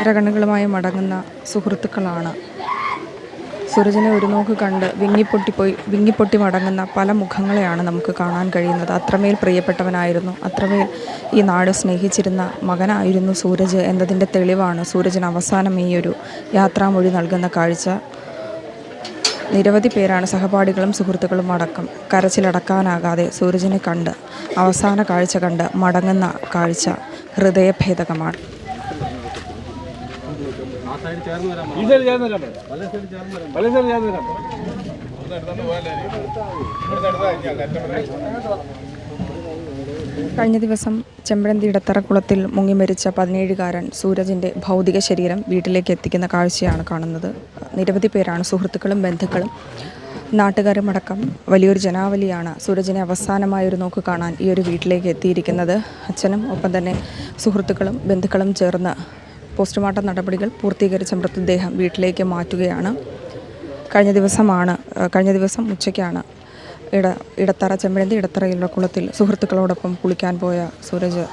ഇരകണ്ണുകളുമായി മടങ്ങുന്ന സുഹൃത്തുക്കളാണ്. സൂരജിനെ ഒരു നോക്ക് കണ്ട് വിങ്ങിപ്പൊട്ടിപ്പോയി വിങ്ങിപ്പൊട്ടി മടങ്ങുന്ന പല മുഖങ്ങളെയാണ് നമുക്ക് കാണാൻ കഴിയുന്നത്. അത്രമേൽ പ്രിയപ്പെട്ടവനായിരുന്നു. അത്രമേൽ ഈ നാട് സ്നേഹിച്ചിരുന്ന മകനായിരുന്നു സൂരജ് എന്നതിന്റെ തെളിവാണ് സൂരജിന് അവസാനം ഈ ഒരു യാത്രാമൊഴി നൽകുന്ന കാഴ്ച. നിരവധി പേരാണ് സഹപാഠികളും സുഹൃത്തുക്കളും അടക്കം കരച്ചിലടക്കാനാകാതെ സൂരജിനെ കണ്ട് അവസാന കാഴ്ച കണ്ട് മടങ്ങുന്ന കാഴ്ച ഹൃദയഭേദകമാണ്. Side side. കഴിഞ്ഞ ദിവസം ചെമ്പഴന്തി ഇടത്തറക്കുളത്തിൽ മുങ്ങി മരിച്ച പതിനേഴുകാരൻ സൂരജിന്റെ ഭൗതിക ശരീരം വീട്ടിലേക്ക് എത്തിക്കുന്ന കാഴ്ചയാണ് കാണുന്നത്. നിരവധി പേരാണ് സുഹൃത്തുക്കളും ബന്ധുക്കളും. നാട്ടുകാരുമടക്കം വലിയൊരു ജനാവലിയാണ് സൂരജിനെ അവസാനമായൊരു നോക്ക് കാണാൻ ഈ ഒരു വീട്ടിലേക്ക് എത്തിയിരിക്കുന്നത്. അച്ഛനും ഒപ്പം തന്നെ സുഹൃത്തുക്കളും ബന്ധുക്കളും ചേർന്ന് പോസ്റ്റ്മോർട്ടം നടപടികൾ പൂർത്തീകരിച്ച മൃതദേഹം വീട്ടിലേക്ക് മാറ്റുകയാണ്. കഴിഞ്ഞ ദിവസമാണ് കഴിഞ്ഞ ദിവസം ഉച്ചയ്ക്കാണ് ഇട ഇടത്തറ ചെമ്പഴന്തി ഇടത്തറയിലുള്ള കുളത്തിൽ സുഹൃത്തുക്കളോടൊപ്പം കുളിക്കാൻ പോയ സൂരജ്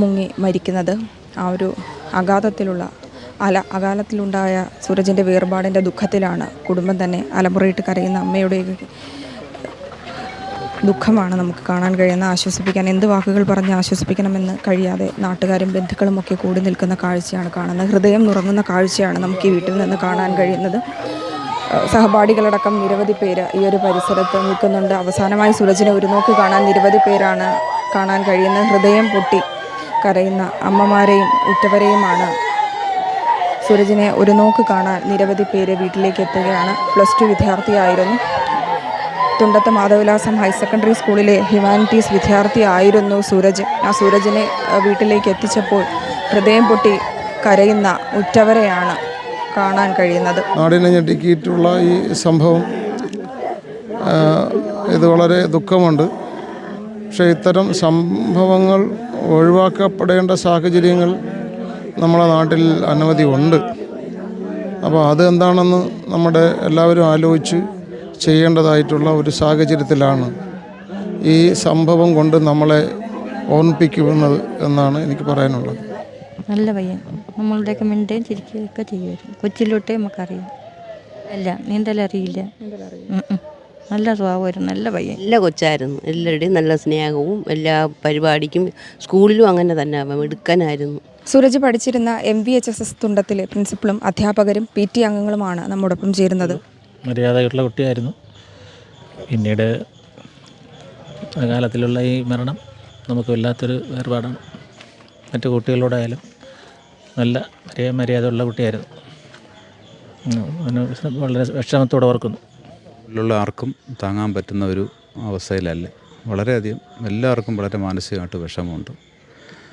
മുങ്ങി മരിക്കുന്നത്. ആ ഒരു അഗാധത്തിലുള്ള അല അകാലത്തിലുണ്ടായ സൂരജിന്റെ വേർപാടിന്റെ ദുഃഖത്തിലാണ് കുടുംബം തന്നെ അലമുറയിട്ട് കരയുന്ന അമ്മയുടെ ദുഃഖമാണ് നമുക്ക് കാണാൻ കഴിയുന്ന ആശ്വസിപ്പിക്കാൻ എന്ത് വാക്കുകൾ പറഞ്ഞ് ആശ്വസിപ്പിക്കണമെന്ന് കഴിയാതെ നാട്ടുകാരും ബന്ധുക്കളും ഒക്കെ കൂടി നിൽക്കുന്ന കാഴ്ചയാണ് കാണുന്നത്. ഹൃദയം നുറങ്ങുന്ന കാഴ്ചയാണ് നമുക്ക് ഈ വീട്ടിൽ നിന്ന് കാണാൻ കഴിയുന്നത്. സഹപാഠികളടക്കം നിരവധി പേര് ഈ ഒരു പരിസരത്ത് നിൽക്കുന്നുണ്ട്. അവസാനമായി സുരജിനെ ഒരു നോക്ക് കാണാൻ നിരവധി പേരാണ് കാണാൻ കഴിയുന്ന ഹൃദയം പൊട്ടി കരയുന്ന അമ്മമാരെയും ഉറ്റവരെയുമാണ് സുരജിനെ ഒരു നോക്ക് കാണാൻ നിരവധി പേര് വീട്ടിലേക്ക് എത്തുകയാണ്. പ്ലസ് ടു വിദ്യാർത്ഥിയായിരുന്നു. തുണ്ടത്ത് മാധവിലാസം ഹയർ സെക്കൻഡറി സ്കൂളിലെ ഹ്യൂമാനിറ്റീസ് വിദ്യാർത്ഥിയായിരുന്നു സൂരജ്. ആ സൂരജിനെ വീട്ടിലേക്ക് എത്തിച്ചപ്പോൾ ഹൃദയം പൊട്ടി കരയുന്ന ഉറ്റവരെയാണ് കാണാൻ കഴിയുന്നത്. നാടിനെ ഞെട്ടിക്കിയിട്ടുള്ള ഈ സംഭവം ഇത് വളരെ ദുഃഖമുണ്ട്. പക്ഷേ ഇത്തരം സംഭവങ്ങൾ ഒഴിവാക്കപ്പെടേണ്ട സാഹചര്യങ്ങൾ നമ്മുടെ നാട്ടിൽ അനവധി ഉണ്ട്. അപ്പോൾ അത് എന്താണെന്ന് നമ്മുടെ എല്ലാവരും ആലോചിച്ച് ചെയ്യേണ്ടതായിട്ടുള്ള ഒരു സാഹചര്യത്തിലാണ് ഈ സംഭവം കൊണ്ട് നമ്മളെ ഓർമ്മിപ്പിക്കുന്നത് എന്നാണ് എനിക്ക് പറയാനുള്ളത്. നല്ല പയ്യൻ. നമ്മളുടെയൊക്കെ മിണ്ടുകയും ചിരിക്കുകയൊക്കെ ചെയ്യുമായിരുന്നു കൊച്ചിലോട്ടേ നമുക്കറിയാം. അല്ല നീന്തലറിയില്ല. നല്ല സ്വഭാവമായിരുന്നു. നല്ല പയ്യൻ. നല്ല കൊച്ചായിരുന്നു. എല്ലാവരുടെയും നല്ല സ്നേഹവും എല്ലാ പരിപാടിക്കും സ്കൂളിലും അങ്ങനെ തന്നെ അവൻ മിടുക്കനായിരുന്നു. സൂരജ് പഠിച്ചിരുന്ന M V H S S തുണ്ടത്തിലെ പ്രിൻസിപ്പളും അധ്യാപകരും പി ടി അംഗങ്ങളുമാണ് നമ്മോടൊപ്പം ചേരുന്നത്. മര്യാദയുള്ള കുട്ടിയായിരുന്നു. പിന്നീട് കാലത്തിലുള്ള ഈ മരണം നമുക്ക് വല്ലാത്തൊരു വേർപാടാണ്. മറ്റു കുട്ടികളോടായാലും നല്ല മര്യാദ മര്യാദയുള്ള കുട്ടിയായിരുന്നു. വളരെ വിഷമത്തോടെ ഓർക്കുന്നു. ഉള്ള ആർക്കും താങ്ങാൻ പറ്റുന്ന ഒരു അവസ്ഥയിലല്ല. വളരെയധികം എല്ലാവർക്കും വളരെ മാനസികമായിട്ട് വിഷമമുണ്ട്.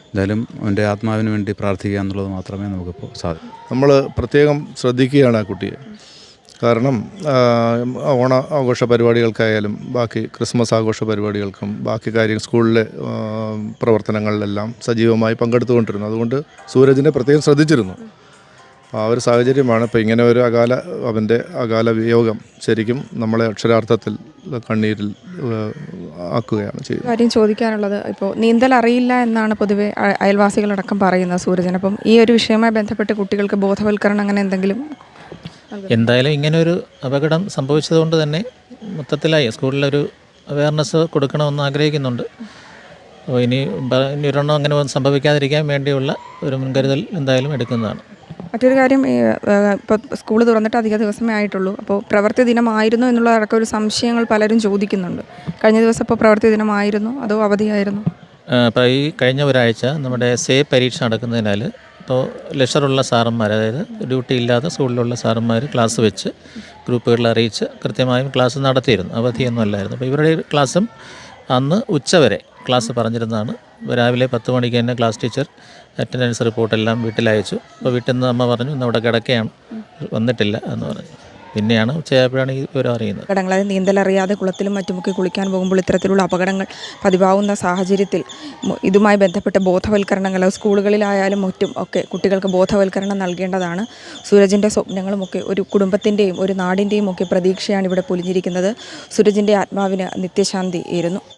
എന്തായാലും അവന്റെ ആത്മാവിന് വേണ്ടി പ്രാർത്ഥിക്കുക എന്നുള്ളത് മാത്രമേ നമുക്കിപ്പോൾ സാധിക്കൂ. നമ്മൾ പ്രത്യേകം ശ്രദ്ധിക്കുകയാണ് ആ കുട്ടിയെ. കാരണം ഓണ ആഘോഷ പരിപാടികൾക്കായാലും ബാക്കി ക്രിസ്മസ് ആഘോഷ പരിപാടികൾക്കും ബാക്കി കാര്യം സ്കൂളിലെ പ്രവർത്തനങ്ങളിലെല്ലാം സജീവമായി പങ്കെടുത്തുകൊണ്ടിരുന്നു. അതുകൊണ്ട് സൂരജിനെ പ്രത്യേകം ശ്രദ്ധിച്ചിരുന്നു. ആ ഒരു സാഹചര്യമാണ് ഇപ്പോൾ ഇങ്ങനെ ഒരു അകാല അവന്റെ അകാല വിയോഗം ശരിക്കും നമ്മളെ അക്ഷരാർത്ഥത്തിൽ കണ്ണീരിൽ ആക്കുകയാണ് ചെയ്യുന്നത്. കാര്യം ചോദിക്കാനുള്ളത് ഇപ്പോൾ നീന്തൽ അറിയില്ല എന്നാണ് പൊതുവെ അയ- അയൽവാസികളടക്കം പറയുന്നത് സൂരജൻ അപ്പം ഈ ഒരു വിഷയവുമായി ബന്ധപ്പെട്ട് കുട്ടികൾക്ക് ബോധവൽക്കരണം അങ്ങനെ എന്തെങ്കിലും എന്തായാലും ഇങ്ങനൊരു അപകടം സംഭവിച്ചതുകൊണ്ട് തന്നെ മൊത്തത്തിലായി സ്കൂളിലൊരു അവയർനെസ് കൊടുക്കണമെന്ന് ആഗ്രഹിക്കുന്നുണ്ട്. അപ്പോൾ ഇനി ഇനി ഒരെണ്ണം അങ്ങനെ സംഭവിക്കാതിരിക്കാൻ വേണ്ടിയുള്ള ഒരു മുൻകരുതൽ എന്തായാലും എടുക്കുന്നതാണ്. മറ്റൊരു കാര്യം ഇപ്പോൾ സ്കൂൾ തുറന്നിട്ട് അധിക ദിവസമേ ആയിട്ടുള്ളൂ. അപ്പോൾ പ്രവൃത്തി ദിനമായിരുന്നു എന്നുള്ളതടക്കം ഒരു സംശയങ്ങൾ പലരും ചോദിക്കുന്നുണ്ട്. കഴിഞ്ഞ ദിവസം ഇപ്പോൾ പ്രവൃത്തി ദിനമായിരുന്നു അതോ അവധിയായിരുന്നു? അപ്പോൾ ഈ കഴിഞ്ഞ ഒരാഴ്ച നമ്മുടെ സേ പരീക്ഷ നടക്കുന്നതിനാൽ ഇപ്പോൾ ലെഷറുള്ള സാറന്മാർ അതായത് ഡ്യൂട്ടി ഇല്ലാത്ത സ്കൂളിലുള്ള സാറന്മാർ ക്ലാസ് വെച്ച് ഗ്രൂപ്പുകളിൽ അറിയിച്ച് കൃത്യമായും ക്ലാസ് നടത്തിയിരുന്നു. അവധിയൊന്നും അല്ലായിരുന്നു. അപ്പോൾ ഇവരുടെ ക്ലാസ്സും അന്ന് ഉച്ചവരെ ക്ലാസ് പറഞ്ഞിരുന്നതാണ്. രാവിലെ പത്ത് മണിക്ക് തന്നെ ക്ലാസ് ടീച്ചർ അറ്റൻഡൻസ് റിപ്പോർട്ടെല്ലാം വീട്ടിലയച്ചു അപ്പോൾ വീട്ടിൽ നിന്ന് അമ്മ പറഞ്ഞു ഇന്ന് അവിടെ കിടക്കുകയാണ് വന്നിട്ടില്ല എന്ന് പറഞ്ഞു. പിന്നെയാണ് ഉച്ചയായപ്പോഴാണ് ഈ വിവരം അറിയുന്നത്. അപകടങ്ങൾ നീന്തലറിയാതെ കുളത്തിലും മറ്റുമൊക്കെ കുളിക്കാൻ പോകുമ്പോൾ ഇത്തരത്തിലുള്ള അപകടങ്ങൾ പതിവാവുന്ന സാഹചര്യത്തിൽ ഇതുമായി ബന്ധപ്പെട്ട ബോധവൽക്കരണങ്ങൾ സ്കൂളുകളിലായാലും മറ്റും ഒക്കെ കുട്ടികൾക്ക് ബോധവൽക്കരണം നൽകേണ്ടതാണ്. സൂരജിന്റെ സ്വപ്നങ്ങളുമൊക്കെ ഒരു കുടുംബത്തിന്റെയും ഒരു നാടിന്റെയും ഒക്കെ പ്രതീക്ഷയാണ് ഇവിടെ പൊലിഞ്ഞിരിക്കുന്നത്. സൂരജിന്റെ ആത്മാവിന് നിത്യശാന്തി ഏരുന്നു.